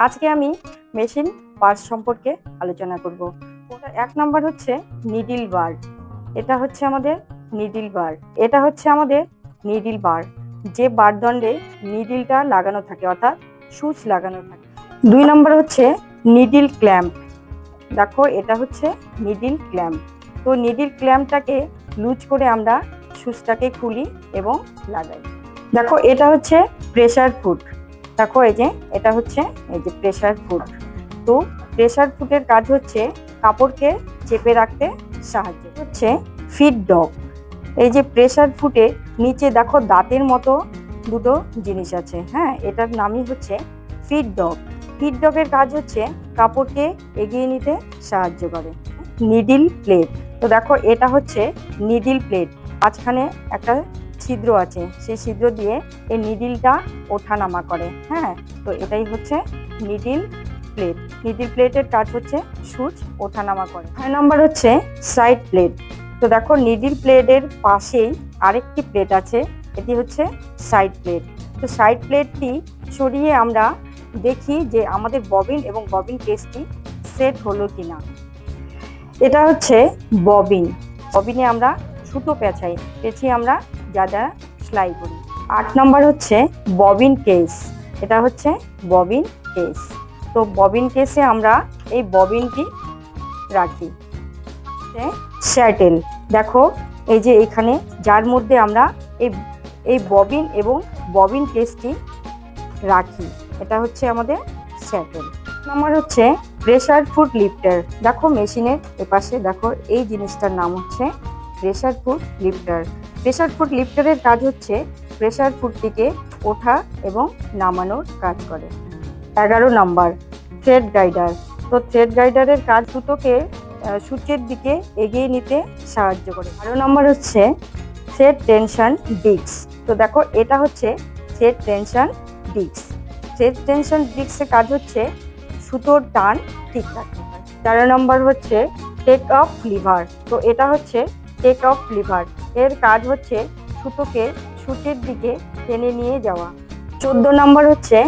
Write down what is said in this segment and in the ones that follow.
আজকে আমি machine parts সম্পর্কে আলোচনা করব। এক নম্বর হচ্ছে নিডিল বার। এটা হচ্ছে আমাদের নিডিল বার। এটা হচ্ছে আমাদের নিডিল বার। যে বারদণ্ডে নিডিলটা লাগানো থাকে, অর্থাৎ সুচ লাগানো থাকে। দুই নম্বর হচ্ছে নিডিল ক্ল্যাম্প। দেখো, এটা হচ্ছে নিডিল ক্ল্যাম্প। তো নিডিল ক্ল্যাম্পটাকে লুজ করে আমরা সুচটাকে খুলি এবং লাগাই। দেখো, এটা হচ্ছে প্রেশার ফুড দেখো এই যে, এটা হচ্ছে এই যে প্রেশার ফুড তো প্রেশার ফুডের কাজ হচ্ছে কাপড়কে চেপে রাখতে সাহায্য হচ্ছে ফিড ডগ এই যে প্রেশার ফুটে নিচে দেখো দাঁতের মতো দুটো জিনিস আছে হ্যাঁ? এটার নামই হচ্ছে ফিড ডগ ফিড ডগের কাজ হচ্ছে কাপড়কে এগিয়ে নিতে সাহায্য করে। নিডিল প্লেট তো দেখো এটা হচ্ছে নিডিল প্লেট মাঝখানে একটা ছিদ্র আছে, সেই ছিদ্র দিয়ে এই নিডিলটা ওঠানামা করে হ্যাঁ? তো এটাই হচ্ছে নিডিল প্লেট নিডিল প্লেটের কাজ হচ্ছে সুচ ওঠানামা করে। ছয় নম্বর হচ্ছে সাইড প্লেট তো দেখো নিডিল প্লেটের পাশেই আরেকটি প্লেট আছে, এটি হচ্ছে সাইড প্লেট তো সাইড প্লেটটি সরিয়ে আমরা দেখি যে আমাদের ববিন এবং ববিন কেসটি সেট হলো কিনা। এটা হচ্ছে ববিন ববিনে আমরা সুতো পেঁচাই, পেঁচিয়ে আমরা যা যা সেলাই করি। আট নম্বর হচ্ছে ববিন কেস। এটা হচ্ছে ববিন কেস। তো ববিন কেসে আমরা এই ববিনটি রাখি। শ্যাটেল দেখো, এই যে এখানে যার মধ্যে আমরা এই এই ববিন এবং ববিন কেসটি রাখি, এটা হচ্ছে আমাদের স্যাটেল নাম্বার হচ্ছে প্রেশার ফুড লিফটার। দেখো মেশিনের এপাশে, দেখো এই জিনিসটার নাম হচ্ছে pressure foot lifter. Pressure foot লিফটারের কাজ হচ্ছে প্রেসার ফুডটিকে ওঠা এবং নামানোর কাজ করে। এগারো নম্বর, থ্রেড গাইডার। তো থ্রেড গাইডারের কাজ সুতোকে সূচের দিকে এগিয়ে নিতে সাহায্য করে। বারো নম্বর হচ্ছে থ্রেড টেনশন ডিক্স তো দেখো, এটা হচ্ছে থ্রেড টেনশন ডিক্স থ্রেড টেনশন ডিক্সের কাজ হচ্ছে সুতোর টান ঠিক রাখতে তেরো নম্বর হচ্ছে টেক অফ লিভার। তো এটা হচ্ছে টেক অফ লিভার। এর কাজ হচ্ছে সুতোকে সুচের দিকে টেনে নিয়ে যাওয়া। চোদ্দ নম্বর হচ্ছে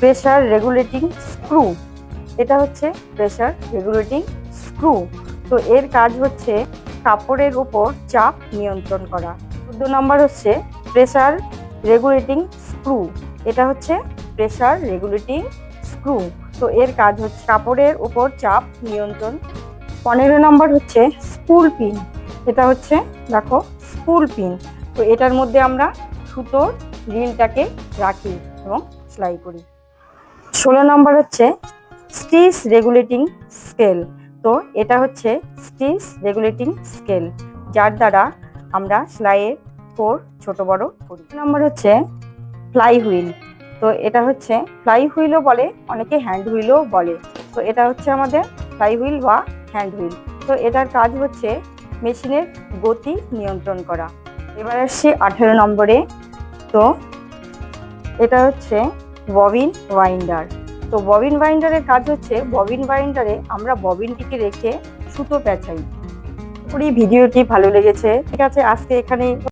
প্রেশার রেগুলেটিং স্ক্রু। এটা হচ্ছে প্রেশার রেগুলেটিং স্ক্রু। তো এর কাজ হচ্ছে কাপড়ের উপর চাপ নিয়ন্ত্রণ করা। চোদ্দ নম্বর হচ্ছে প্রেশার রেগুলেটিং স্ক্রু। এটা হচ্ছে প্রেশার রেগুলেটিং স্ক্রু। তো এর কাজ হচ্ছে কাপড়ের উপর চাপ নিয়ন্ত্রণ। পনেরো নম্বর হচ্ছে স্পুল পিন। এটা হচ্ছে, দেখো স্কুল পিন তো এটার মধ্যে আমরা সুতোর রিলটাকে রাখি এবং সেলাই করি। ষোলো নম্বর হচ্ছে স্টিচ রেগুলেটিং স্কেল। তো এটা হচ্ছে স্টিচ রেগুলেটিং স্কেল, যার দ্বারা আমরা সেলাইয়ের কোর ছোট বড় করি। নম্বর হচ্ছে ফ্লাই হুইল তো এটা হচ্ছে ফ্লাই হুইলও বলে, অনেকে হ্যান্ড হুইলও বলে। তো এটা হচ্ছে আমাদের ফ্লাই হুইল বা হ্যান্ড হুইল তো এটার কাজ হচ্ছে মেশিনের গতি নিয়ন্ত্রণ করা। এবার আসছি আঠেরো নম্বরে। তো এটা হচ্ছে ববিন ওয়াইন্ডার তো ববিন বাইন্ডারের কাজ হচ্ছে, ববিন বাইন্ডারে আমরা ববিনটিকে রেখে সুতো পেঁচাই। পুরি ভিডিওটি ভালো লেগেছে। ঠিক আছে, আজকে এখানে